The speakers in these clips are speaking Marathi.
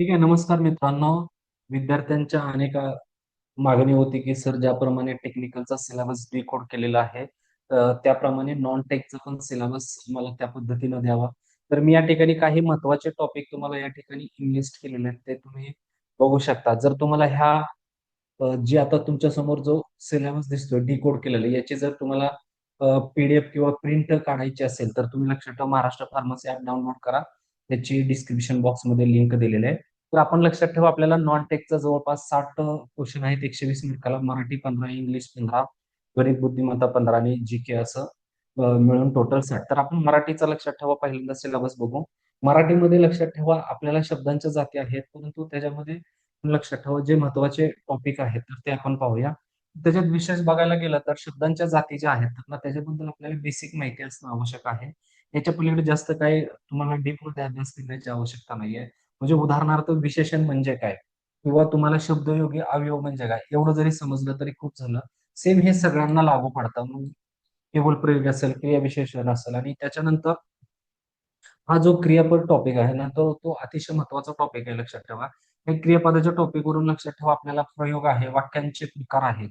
ठीक आहे नमस्कार मित्रांनो. विद्यार्थ्यांच्या अनेक मागणी होती की सर ज्याप्रमाणे टेक्निकलचा सिलेबस डिकोड केलेला आहे त्याप्रमाणे नॉन टेकचा पण सिलेबस मला त्या पद्धतीनं द्यावा. तर मी या ठिकाणी काही महत्त्वाचे टॉपिक तुम्हाला या ठिकाणी इन्लिस्ट केलेले आहेत ते तुम्ही बघू शकता. जर तुम्हाला ह्या जे आता तुमच्यासमोर जो सिलेबस दिसतोय डिकोड केलेला याची जर तुम्हाला पीडीएफ किंवा प्रिंट काढायची असेल तर तुम्ही लक्षात ठेवा महाराष्ट्र फार्मसी ऍप डाउनलोड करा. त्याची डिस्क्रिप्शन बॉक्समध्ये लिंक दिलेली आहे. तर आपण लक्षात ठेवा आपल्याला नॉन टेकचा जवळपास साठ क्वेश्चन आहेत एकशे वीस मिनिटाला. मराठी पंधरा इंग्लिश पंधरा गणित बुद्धिमत्ता पंधरा आणि जी के असं मिळून टोटल साठ. तर आपण मराठीचा लक्षात ठेवा पहिल्यांदा सिलेबस बघू. मराठीमध्ये लक्षात ठेवा आपल्याला शब्दांच्या जाती आहेत परंतु त्याच्यामध्ये लक्षात ठेवा जे महत्त्वाचे टॉपिक आहेत तर ते आपण पाहूया. त्याच्यात विशेष बघायला गेलं तर शब्दांच्या जाती ज्या आहेत तर त्याच्याबद्दल आपल्याला बेसिक माहिती असणं आवश्यक आहे. याच्या पलीकडे जास्त काही तुम्हाला डीपमध्ये अभ्यास करण्याची आवश्यकता नाहीये. म्हणजे उदाहरणार्थ विशेषण म्हणजे काय? किंवा तुम्हाला शब्दयोगी अवयव म्हणजे काय? एवढं जरी समजलं तरी खूप झालं. सेम हे सगळ्यांना लागू पडतं. मग केवळ प्रयोग असेल क्रियाविशेषण असेल आणि त्याच्यानंतर हा जो क्रियापद टॉपिक आहे ना तो तो अतिशय महत्त्वाचा टॉपिक आहे. लक्षात ठेवा. हे क्रियापदाच्या टॉपिक वरून लक्षात ठेवा आपल्याला प्रयोग आहे वाक्यांचे प्रकार आहेत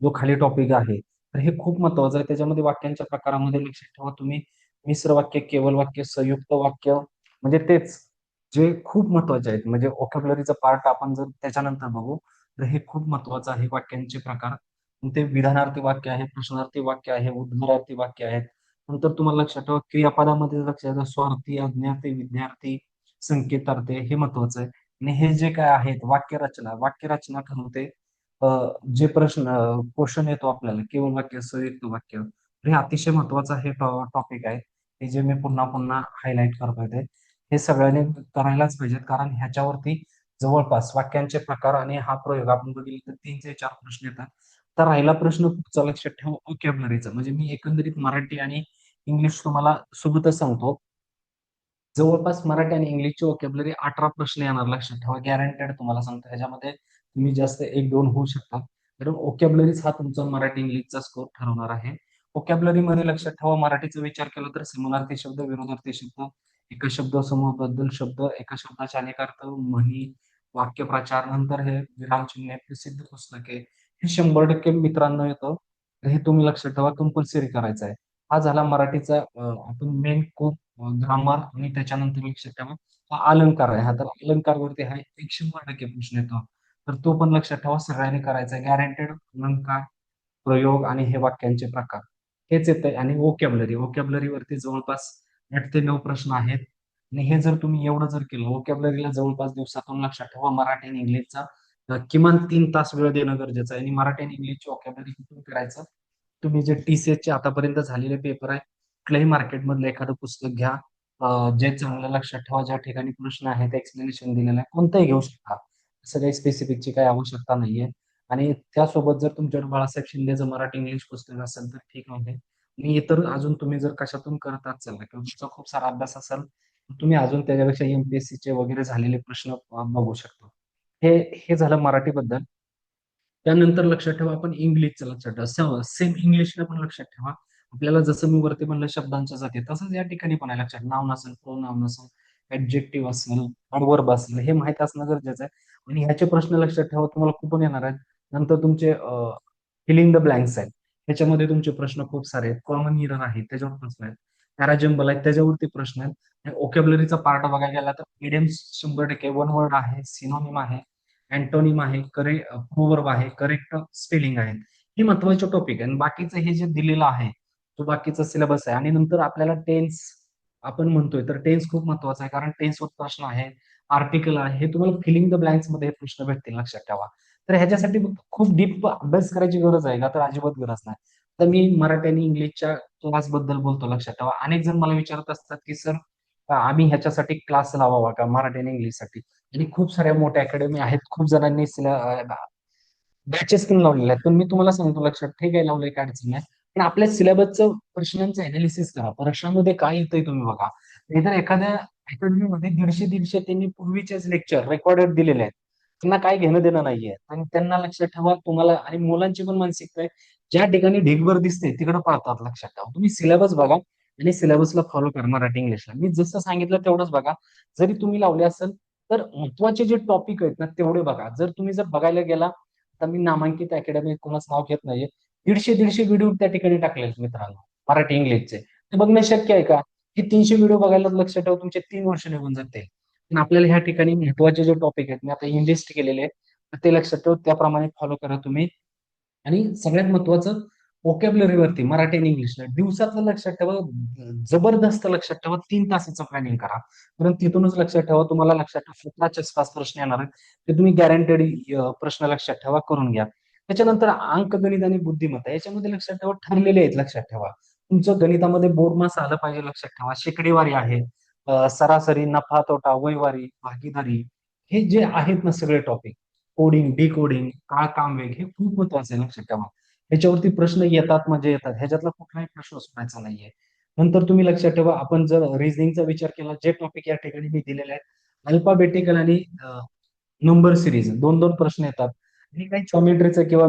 जो खाली टॉपिक आहे. तर हे खूप महत्वाचं आहे. त्याच्यामध्ये वाक्यांच्या प्रकारामध्ये लक्षात ठेवा. तुम्ही मिश्र वाक्य केवळ वाक्य संयुक्त वाक्य म्हणजे तेच. जे खूप महत्त्वाचे आहेत. म्हणजे ओकॅबलरीचं पार्ट आपण जर त्याच्यानंतर बघू तर हे खूप महत्वाचं आहे वाक्यांचे प्रकार. ते विधानार्थी वाक्य आहे प्रश्नार्थी वाक्य आहे उद्धारार्थी वाक्य आहेत. नंतर तुम्हाला लक्षात ठेवा क्रियापदामध्ये लक्षात स्वार्थी अज्ञार्थी विद्यार्थी संकेतार्थी हे महत्वाचं आहे. आणि हे जे काय आहेत वाक्यरचना वाक्यरचना ठरवते जे प्रश्न क्वेश्चन येतो आपल्याला केवळ वाक्य संयुक्त वाक्य तर हे अतिशय महत्वाचं हे टॉपिक आहे. हे जे मी पुन्हा पुन्हा हायलाईट करतोय ते. हे सगळ्यांनी करायलाच पाहिजेत. कारण ह्याच्यावरती जवळपास वाक्यांचे प्रकार आणि हा प्रयोग आपण बघितले तर तीन ते चार प्रश्न येतात. तर राहिला प्रश्न पुढचा लक्षात ठेवा. ओकॅबलरीचा म्हणजे मी एकंदरीत मराठी आणि इंग्लिश तुम्हाला सोबतच सांगतो. जवळपास मराठी आणि इंग्लिशची ओकॅबलरी अठरा प्रश्न येणार लक्षात ठेवा. गॅरंटेड तुम्हाला सांगतो. ह्याच्यामध्ये तुम्ही जास्त एक दोन होऊ शकता. कारण ओकॅबलरीच हा तुमचा मराठी इंग्लिशचा स्कोर ठरवणार आहे. ओकॅबलरी मध्ये लक्षात ठेवा. मराठीचा विचार केला तर समानार्थी शब्द विरोधार्थी शब्द एका शब्द समूहबद्दल शब्द एका शब्दाचे अनेक अर्थ म्हणी वाक्यप्रचार नंतर हे विरामचिन्हे प्रसिद्ध पुस्तके हे शंभर टक्के मित्रांनो येतं. तर हे तुम्ही लक्षात ठेवा कंपल्सरी करायचं आहे हा झाला मराठीचा आपण मेन खूप ग्रामर आणि त्याच्यानंतर लक्षात ठेवा. हा अलंकार आहे हा तर अलंकारवरती हा एक शंभर टक्के प्रश्न येतो. तर तो पण लक्षात ठेवा सगळ्यांनी करायचा आहे गॅरंटेड अलंकार प्रयोग आणि हे वाक्यांचे प्रकार. हेच येतंय आणि ओकॅबलरी वरती जवळपास आठ ते नऊ प्रश्न आहेत. आणि हे जर तुम्ही एवढं जर केलं वोकॅबलरीला जवळपास दिवसातून लक्षात ठेवा मराठी आणि इंग्लिशचा. किमान तीन तास वेळ देणं गरजेचं आहे. आणि मराठी आणि इंग्लिशची वोकॅबलरी कुठून करायचं तुम्ही जे टीसीएस चे आतापर्यंत झालेले पेपर आहे कुठल्याही मार्केटमधलं एखादं पुस्तक घ्या. जे चांगलं लक्षात ठेवा ज्या ठिकाणी प्रश्न आहेत एक्सप्लेनेशन दिलेलं आहे कोणतंही घेऊ शकता. असं काही स्पेसिफिकची काही आवश्यकता नाहीये. आणि त्यासोबत जर तुमच्याकडे बाळासाहेब शिंदेचं मराठी इंग्लिश पुस्तक असेल तर ठीक आहे. आणि इतर अजून तुम्ही जर कशातून करत असाल किंवा तुमचा खूप सारा अभ्यास असेल तुम्ही अजून त्याच्यापेक्षा एमपीएससी चे वगैरे झालेले प्रश्न बघू शकतो. हे हे झालं मराठीबद्दल. त्यानंतर लक्षात ठेवा आपण इंग्लिशचं लक्षात ठेवा. सेम इंग्लिशला पण लक्षात ठेवा. आपल्याला जसं मी वरती म्हणलं शब्दांच्या जाते तसंच या ठिकाणी पण आहे लक्षात. नाव नसेल प्रो नाव नसेल ऍडजेक्टिव्ह असेल अडवर्ब असेल हे माहीत असणं गरजेचं आहे. आणि ह्याचे प्रश्न लक्षात ठेवा तुम्हाला कुठून येणार आहेत. नंतर तुमचे फिलिंग द ब्लँक्स आहेत. ह्याच्यामध्ये तुमचे प्रश्न खूप सारे आहेत. कॉमन इरर आहेत त्याच्यावर प्रश्न आहेत. पॅराजेम्बल आहेत त्याच्यावरती प्रश्न आहेत. ओकेबलरीचा पार्ट बघायला गेला तर इडियम्स शंभर टक्के वन वर्ड आहे सिनोनिम आहे अँटोनिम आहे करे प्रोवर्ब आहे करेक्ट स्पेलिंग आहे हे महत्त्वाचे टॉपिक आहे. बाकीचं हे जे दिलेलं आहे तो बाकीचा सिलेबस आहे. आणि नंतर आपल्याला टेन्स आपण म्हणतोय तर टेन्स खूप महत्त्वाचा आहे. कारण टेन्सवर प्रश्न आहे आर्टिकल आहे. हे तुम्हाला फिलिंग द ब्लँक्समध्ये प्रश्न भेटतील. लक्षात ठेवा. तर ह्याच्यासाठी खूप डीप अभ्यास करायची गरज आहे का तर अजिबात गरज नाही. तर मी मराठी आणि इंग्लिशच्या क्लासबद्दल बोलतो लक्षात ठेवा. अनेक जण मला विचारत असतात की सर आम्ही ह्याच्यासाठी क्लास लावावा का? मराठी आणि इंग्लिशसाठी? आणि खूप साऱ्या मोठ्या अकॅडमी आहेत. खूप जणांनी बॅचेस पण लावलेल्या आहेत. पण मी तुम्हाला सांगतो लक्षात ठीक आहे लावलंय काय अडचण नाही. पण आपल्या सिलेबसचं प्रश्नांचं अनालिसिस करा. प्रश्नामध्ये काय येतंय तुम्ही बघा. नाहीतर एखाद्या अकॅडमीमध्ये दीडशे दीडशे त्यांनी पूर्वीचेच लेक्चर रेकॉर्डेड दिलेले आहेत. त्यांना काय घेणं देणं नाहीये. आणि त्यांना लक्षात ठेवा तुम्हाला आणि मुलांची पण मानसिकता आहे ज्या ठिकाणी ढीगभर दिसते तिकडे पाहतात लक्षात ठेवा. तुम्ही सिलेबस बघा आणि सिलेबसला फॉलो करा मराठी इंग्लिशला. मी जसं सांगितलं तेवढंच बघा. जरी तुम्ही लावले असेल तर महत्त्वाचे जे टॉपिक आहेत ना तेवढे बघा. जर तुम्ही जर बघायला गेला तर मी नामांकित अकॅडमी कोणाच नाव घेत नाहीये. दीडशे दीडशे व्हिडिओ त्या ठिकाणी टाकले मित्रांनो मराठी इंग्लिशचे. ते बघणं शक्य आहे का? की तीनशे व्हिडिओ बघायला लक्ष ठेवा तुमचे तीन वर्ष निघून जाते आपल्याला ह्या ठिकाणी महत्त्वाचे जे टॉपिक आहेत मी आता इनलिस्ट केलेले आहेत ते लक्षात ठेव त्याप्रमाणे फॉलो करा तुम्ही. आणि सगळ्यात महत्वाचं वोकॅबलरीवरती मराठी आणि इंग्लिशला दिवसातलं लक्षात ठेवा जबरदस्त लक्षात ठेवा तीन तासाचं प्लॅनिंग करा. कारण तिथूनच लक्षात ठेवा तुम्हाला लक्षात ठेवा सतराच्या पाच प्रश्न येणार आहेत ते तुम्ही गॅरंटेड प्रश्न लक्षात ठेवा करून घ्या. त्याच्यानंतर अंकगणित आणि बुद्धिमत्ता याच्यामध्ये लक्षात ठेवा ठरलेले आहेत लक्षात ठेवा. तुमचं गणितामध्ये बोर्ड मास आलं पाहिजे लक्षात ठेवा. शेकडेवारी आहे. सरासरी नफा तोटा वैवारी भागीदारी हे जे आहेत ना सगळे टॉपिक कोडिंग डी कोडिंग काळ काम वेग हे खूप महत्वाचं आहे लक्षात ठेवा ह्याच्यावरती प्रश्न येतात म्हणजे येतात. ह्याच्यातला कुठलाही प्रश्न सुटायचा नाहीये. नंतर तुम्ही लक्षात ठेवा आपण जर रिझनिंगचा विचार केला जे टॉपिक या ठिकाणी मी दिलेले आहेत अल्फाबेटिकल आणि नंबर सिरीज दोन दोन प्रश्न येतात. आणि काही चॉमेट्रीचे किंवा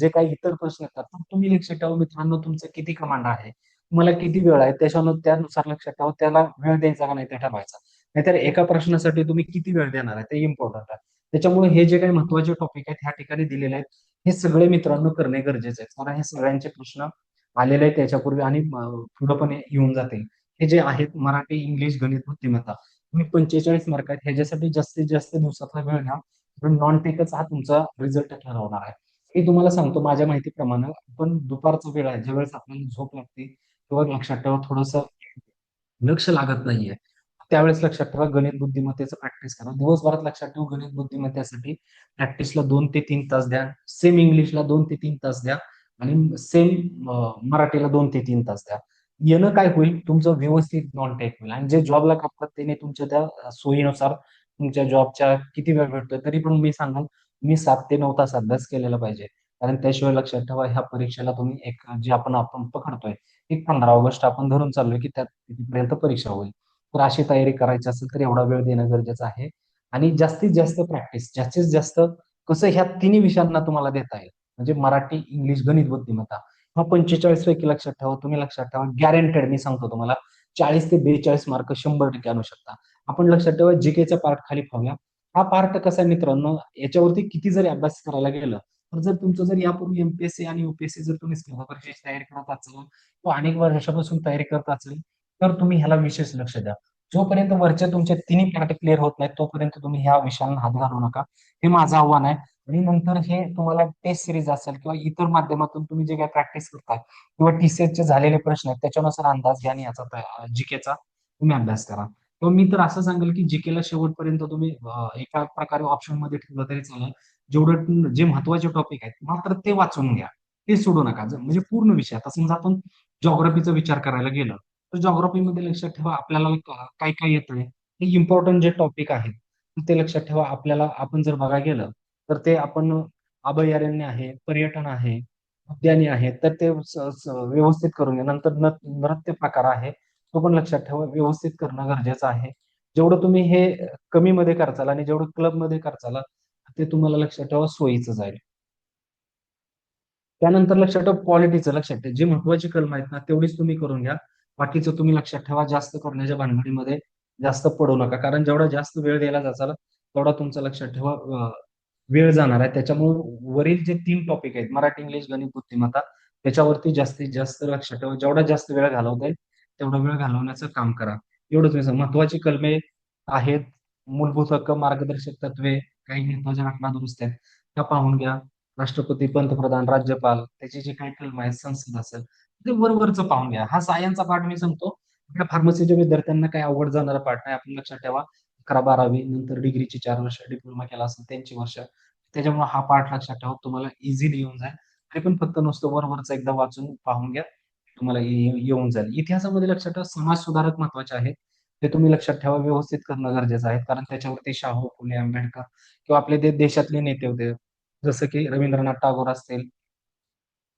जे काही इतर प्रश्न येतात तर तुम्ही लक्षात ठेवा मित्रांनो तुमचं किती कमांड आहे. तुम्हाला किती वेळ आहे त्याच्यावर त्यानुसार लक्षात ठेवा त्याला वेळ द्यायचा का नाही ते ठरवायचा. नाहीतर एका प्रश्नासाठी तुम्ही किती वेळ देणार आहे ते इम्पॉर्टंट आहे. त्याच्यामुळे हे जे काही महत्त्वाचे टॉपिक आहेत ह्या ठिकाणी दिलेले आहेत हे सगळे मित्रांनो करणे गरजेचे आहे कारण हे सगळ्यांचे प्रश्न आलेले आहेत त्याच्यापूर्वी आणि पुढे पण येऊन जातील. हे जे आहेत मराठी इंग्लिश गणित बुद्धिमत्ता तुम्ही पंचेचाळीस मार्क आहेत. ह्याच्यासाठी जास्तीत जास्त दिवसाचा वेळ घ्या. नॉन टेकच हा तुमचा रिझल्ट ठरवणार आहे. हे तुम्हाला सांगतो माझ्या माहितीप्रमाणे पण दुपारचा वेळ आहे. ज्या वेळेस आपल्याला झोप लागते किंवा लक्षात ठेवा थोडस लक्ष लागत नाहीये. त्यावेळेस लक्षात ठेवा गणित बुद्धिमत्तेचं प्रॅक्टिस करा. दिवसभरात लक्षात ठेवू गणित बुद्धिमत्तेसाठी प्रॅक्टिसला दोन ते तीन तास द्या. सेम इंग्लिशला दोन ते तीन तास द्या आणि सेम मराठीला दोन ते तीन तास द्या. येणं काय होईल? तुमचं व्यवस्थित नॉन टेक होईल. आणि जे जॉबला कापतात त्याने तुमच्या त्या सोयीनुसार तुमच्या जॉबच्या किती वेळ भेटतोय तरी पण मी सांगाल मी सात ते नऊ तास अभ्यास केलेला पाहिजे. कारण त्याशिवाय लक्षात ठेवा ह्या परीक्षेला तुम्ही एक जे आपण आपण पकडतोय एक पंधरा ऑगस्ट आपण धरून चाललोय की त्यात तिथपर्यंत परीक्षा होईल. तर अशी तयारी करायची असेल तर एवढा वेळ देणं गरजेचं आहे. आणि जास्तीत जास्त प्रॅक्टिस जास्तीत जास्त कसं ह्या तिन्ही विषयांना तुम्हाला देता येईल. म्हणजे मराठी इंग्लिश गणित बुद्धिमत्ता. हा पंचेचाळीस पैकी लक्षात ठेवा तुम्ही लक्षात ठेवा गॅरंटेड मी सांगतो तुम्हाला चाळीस ते बेचाळीस मार्क शंभर टक्के आणू शकता. आपण लक्षात ठेवा जीकेचा पार्ट खाली पाहूया. हा पार्ट कसा आहे मित्रांनो याच्यावरती किती जरी अभ्यास करायला गेलं जर तुमचं जर यापूर्वी एमपीएससी आणि युपीएससी जर तुम्ही स्पर्धा परीक्षेची तयारी करत असाल किंवा अनेक वर्षापासून तयारी करत असेल तर तुम्ही ह्याला विशेष लक्ष द्या. जोपर्यंत वरच्या तुमचे तिन्ही पार्ट क्लिअर होत नाहीत तोपर्यंत तुम्ही ह्या विषयांना हात घालू नका. हे माझं आव्हान आहे. आणि नंतर हे तुम्हाला टेस्ट सिरीज असेल किंवा इतर माध्यमातून तुम्ही जे काही प्रॅक्टिस करता किंवा टीसीएसचे झालेले प्रश्न आहेत त्याच्यानुसार अंदाज घ्या आणि याचा जीकेचा तुम्ही अभ्यास करा. किंवा मी तर असं सांगेल की जीकेला शेवटपर्यंत तुम्ही एका प्रकारे ऑप्शनमध्ये ठेवलं तरी चालेल. जेवढं जे महत्त्वाचे टॉपिक आहेत मात्र ते वाचून घ्या. ते सोडू नका. म्हणजे पूर्ण विषय. आता समजा आपण जॉग्राफीचा विचार करायला गेलो तर जॉग्राफीमध्ये लक्षात ठेवा आपल्याला काय काय येतंय? हे इम्पॉर्टंट जे टॉपिक आहेत ते लक्षात ठेवा. आपल्याला आपण जर बघायला गेलं तर ते आपण अभयारण्य आहे पर्यटन आहे उद्याने आहे तर ते व्यवस्थित करून घ्या. नंतर नृत्य प्रकार आहे तो पण लक्षात ठेवा. व्यवस्थित करणं गरजेचं आहे. जेवढं तुम्ही हे कमी मध्ये करचाल आणि जेवढं क्लबमध्ये करचाल ते तुम्हाला लक्षात ठेवा सोयीचं जाईल. त्यानंतर लक्षात ठेवा क्वालिटीचं लक्षात ठेवा. जे महत्वाची कलम आहेत ना तेवढीच तुम्ही करून घ्या. बाकीचं तुम्ही लक्षात ठेवा जास्त करण्याच्या भानगडीमध्ये जास्त पडू नका. कारण जेवढा जास्त वेळ द्यायला जाचाल तेवढा तुमचं लक्षात ठेवा वेळ जाणार आहे. त्याच्यामुळे वरील जे तीन टॉपिक आहेत मराठी इंग्लिश गणित बुद्धिमत्ता त्याच्यावरती जास्तीत जास्त लक्षात ठेवा. जेवढा जास्त वेळ घालवता येईल तेवढा वेळ घालवण्याचं काम करा. एवढंच मी महत्वाची कलमे आहेत मूलभूत हक्क मार्गदर्शक तत्वे काही महत्त्वाच्या घटना दुरुस्त आहेत. त्या पाहून घ्या. राष्ट्रपती पंतप्रधान राज्यपाल त्याची जे काही कलम आहेत संसद असेल ते वरवरचं पाहून घ्या. हा सायन्सचा पाठ मी सांगतो. आपल्या फार्मसीच्या विद्यार्थ्यांना काही आवड जाणारा पाठ नाही. आपण लक्षात ठेवा. अकरा बारावी नंतर डिग्रीची चार वर्ष डिप्लोमा केला असेल त्यांची वर्ष. त्याच्यामुळे हा पाठ लक्षात ठेवा. तुम्हाला इझिली येऊन जाईल. आणि पण फक्त नुसतं वरवरचं एकदा वाचून पाहून घ्या. तुम्हाला येऊन जाईल. इतिहासामध्ये लक्षात ठेवा समाज सुधारक महत्त्वाचे आहेत. हे तुम्ही लक्षात ठेवा व्यवस्थित करणं गरजेचं आहे. कारण त्याच्यावरती शाहू फुले आंबेडकर किंवा आपले ते देशातले नेते होते जसं की रवींद्रनाथ टागोर असतील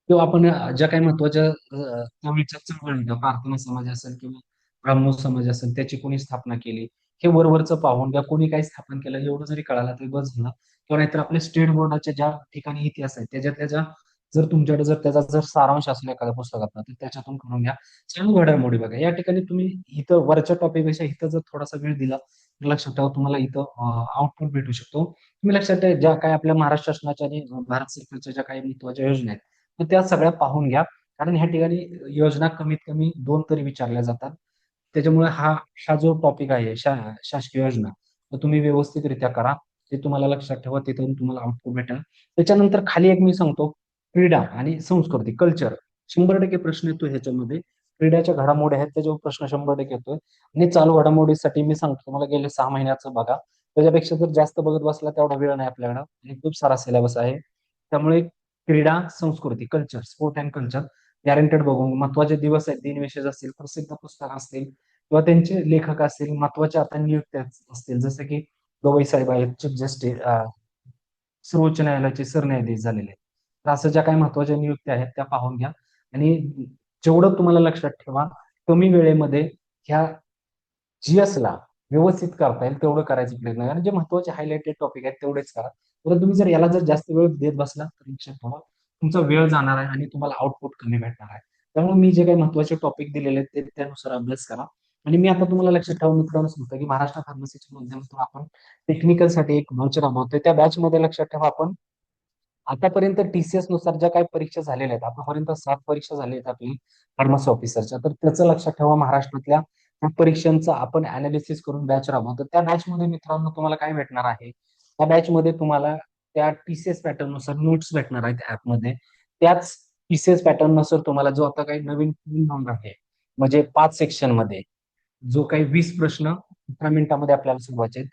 किंवा आपण ज्या काही महत्त्वाच्या त्यावेळीच्या चळवळी प्रार्थना समाज असेल किंवा ब्राह्मण समाज असेल त्याची कोणी स्थापना केली हे वरवरचं पाहून किंवा कोणी काही स्थापन केलं एवढं जरी कळालं तरी बस झालं. किंवा नाहीतर आपल्या स्टेट बोर्डाच्या ज्या ठिकाणी इतिहास आहे त्याच्या ज्या जर तुमच्याकडे जर त्याचा जर सारांश असला एखाद्या पुस्तकात तर त्याच्यातून करून घ्या. चालू घडामोडी बघा. या ठिकाणी तुम्ही इथं वरच्या टॉपिकपेक्षा इथं जर थोडासा वेळ दिला तर लक्षात ठेवा तुम्हाला इथं आउटपुट भेटू शकतो. तुम्ही लक्षात ठेवा ज्या काही आपल्या महाराष्ट्र शासनाच्या आणि भारत सरकारच्या ज्या काही महत्त्वाच्या योजना आहेत तर त्या सगळ्या पाहून घ्या. कारण ह्या ठिकाणी योजना कमीत कमी दोन तरी विचारल्या जातात. त्याच्यामुळे हा हा जो टॉपिक आहे शा शासकीय योजना तर तुम्ही व्यवस्थितरित्या करा. ते तुम्हाला लक्षात ठेवा तिथून तुम्हाला आउटपुट भेटेल. त्याच्यानंतर खाली एक मी सांगतो क्रीडा आणि संस्कृती कल्चर शंभर टक्के प्रश्न येतो ह्याच्यामध्ये. क्रीडाच्या घडामोडी आहेत त्याच्यावर प्रश्न शंभर टक्के येतोय. आणि चालू घडामोडीसाठी मी सांगतो तुम्हाला गेले सहा महिन्याचं बघा. त्याच्यापेक्षा जर जास्त बघत बसला तेवढा वेळ नाही आपल्याकडं. आणि खूप सारा सिलेबस आहे. त्यामुळे क्रीडा संस्कृती culture sport and culture guaranteed बघून महत्त्वाचे दिवस आहेत दिनविशेष असतील प्रसिद्ध पुस्तक असतील किंवा त्यांचे लेखक असतील महत्त्वाच्या आता नियुक्त्या असतील. जसं की गवई साहेब आहेत चीफ जस्टिस सर्वोच्च न्यायालयाचे सरन्यायाधीश झालेले आहेत. तर असं ज्या काही महत्त्वाच्या नियुक्त्या आहेत त्या पाहून घ्या. आणि जेवढं तुम्हाला लक्षात ठेवा कमी वेळेमध्ये ह्या जीएसला व्यवस्थित करता येईल तेवढं करायचं प्रयत्न करा. जे महत्त्वाचे हायलाइटेड टॉपिक आहेत तेवढेच करा. तर तुम्ही जर याला जर जास्त वेळ देत बसला तर लक्षात ठेवा तुमचा वेळ जाणार आहे आणि तुम्हाला आउटपुट कमी भेटणार आहे. त्यामुळे मी जे काही महत्त्वाचे टॉपिक दिलेले आहेत ते त्यानुसार अभ्यास करा. आणि मी आता तुम्हाला लक्षात ठेवून मित्रांनो सांगतो की महाराष्ट्र फार्मसीच्या माध्यमातून आपण टेक्निकलसाठी एक बॅच राबवतोय त्या बॅच मध्ये लक्षात ठेवा आपण आतापर्यंत टीसीएसनुसार ज्या काही परीक्षा झालेल्या आहेत आतापर्यंत सात परीक्षा झाल्या आहेत आपली फार्मसी ऑफिसरच्या तर त्याचं लक्षात ठेवा महाराष्ट्रातल्या त्या परीक्षांचं आपण अनालिसिस करून बॅच राबवतो त्या बॅच मध्ये मित्रांनो तुम्हाला काय भेटणार आहे? त्या बॅच मध्ये तुम्हाला त्या टीसीएस पॅटर्ननुसार नोट्स भेटणार आहेत ऍपमध्ये त्याच टीसीएस पॅटर्ननुसार तुम्हाला जो आता काही नवीन आहे म्हणजे पाच सेक्शनमध्ये जो काही वीस प्रश्न अठरा मिनिटामध्ये आपल्याला सोडवायचे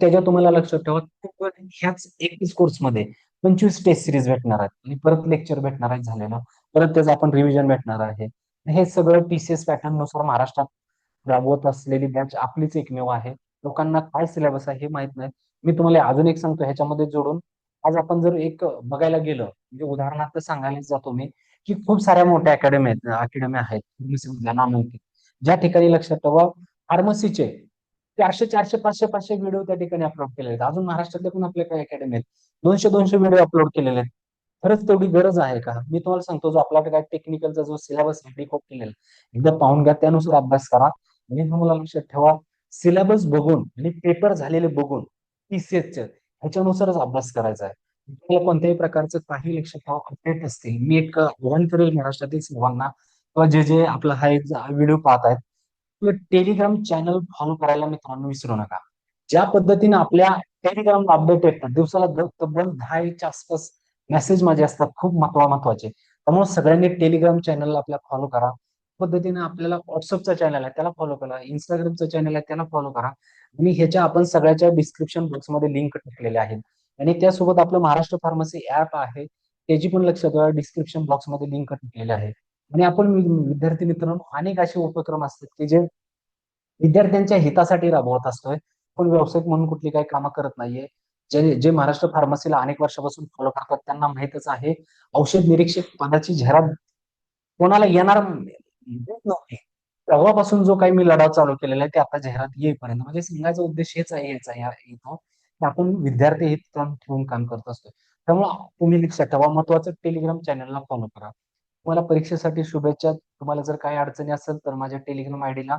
त्याच्या तुम्हाला लक्षात ठेवा ह्याच एकवीस कोर्समध्ये पंचवीस टेस्ट सिरीज भेटणार आहेत. आणि परत लेक्चर भेटणार आहे झालेलं. परत त्याचं आपण रिव्हिजन भेटणार आहे. हे सगळं टीसीएस पॅटर्ननुसार महाराष्ट्रात राबवत असलेली बॅच आपलीच एकमेव आहे. लोकांना काय सिलेबस आहे हे माहीत नाही. मी तुम्हाला अजून एक सांगतो ह्याच्यामध्ये जोडून. आज आपण जर एक बघायला गेलं म्हणजे उदाहरणार्थ सांगायला जातो मी की खूप साऱ्या मोठ्या अकॅडमी आहेत अकॅडमी आहेत नामांकित. ज्या ठिकाणी लक्षात ठेवा फार्मसीचे चारशे चारशे पाचशे पाचशे व्हिडिओ त्या ठिकाणी अपलोड केले आहेत. अजून महाराष्ट्रातले पण आपल्या काही अकॅडमी आहेत. दोनशे दोनशे व्हिडिओ अपलोड केलेले आहेत. खरंच तेवढी गरज आहे का? मी तुम्हाला सांगतो जो आपला काय टेक्निकलचा जो सिलेबस आहे डिकोप केलेला एकदा पाहून घ्या त्यानुसार अभ्यास करा. आणि तुम्हाला लक्षात ठेवा सिलेबस बघून आणि पेपर झालेले बघून टीसीएसचे ह्याच्यानुसारच अभ्यास करायचा आहे. तुम्हाला कोणत्याही प्रकारचं काही लक्षात ठेवा अपडेट असतील. मी एक आव्हान करेल महाराष्ट्रातील सर्वांना किंवा जे जे आपला हा एक व्हिडिओ पाहत आहेत टेलिग्राम चॅनल फॉलो करायला मित्रांनो विसरू नका. ज्या पद्धतीने आपल्या टेलिग्राम अपडेट येतात दिवसाला तब्बल दहा एकच्या आसपास मेसेज माझे असतात. खूप महत्वा महत्त्वाचे. त्यामुळे सगळ्यांनी टेलिग्राम चॅनलला आपल्या फॉलो करा. पद्धतीने आपल्याला व्हॉट्सअपचा चॅनल आहे त्याला फॉलो करा. इंस्टाग्रामचा चॅनल आहे त्याला फॉलो करा. आणि ह्याच्या आपण सगळ्याच्या डिस्क्रिप्शन बॉक्समध्ये लिंक टाकलेले आहेत. आणि त्यासोबत आपलं महाराष्ट्र फार्मसी ऍप आहे त्याची पण लक्षात ठेवा डिस्क्रिप्शन बॉक्समध्ये लिंक टाकलेली आहे आणि आपण विद्यार्थी मित्रांनो अनेक असे उपक्रम असतात की जे विद्यार्थ्यांच्या हितासाठी राबवत असतोय. पण व्यावसायिक म्हणून कुठली काही कामं करत नाहीये. जे जे महाराष्ट्र फार्मसीला अनेक वर्षापासून फॉलो करतात त्यांना माहितच आहे. औषध निरीक्षक पदाची जाहिरात कोणाला येणार नव्हती तेव्हापासून जो काही मी लढा चालू केलेला आहे ते आता जाहिरात येईपर्यंत. म्हणजे सांगायचा उद्देश हेच आहे याचा येतो की आपण विद्यार्थी हित ठेवून काम करत असतो त्यामुळे तुम्ही लक्षात ठेवा. महत्वाचं टेलिग्राम चॅनलला फॉलो करा. तुम्हाला परीक्षेसाठी शुभेच्छा. तुम्हाला जर काही अडचणी असेल तर माझ्या टेलिग्राम आयडीला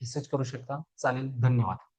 मेसेज करू शकता. चालेल. धन्यवाद.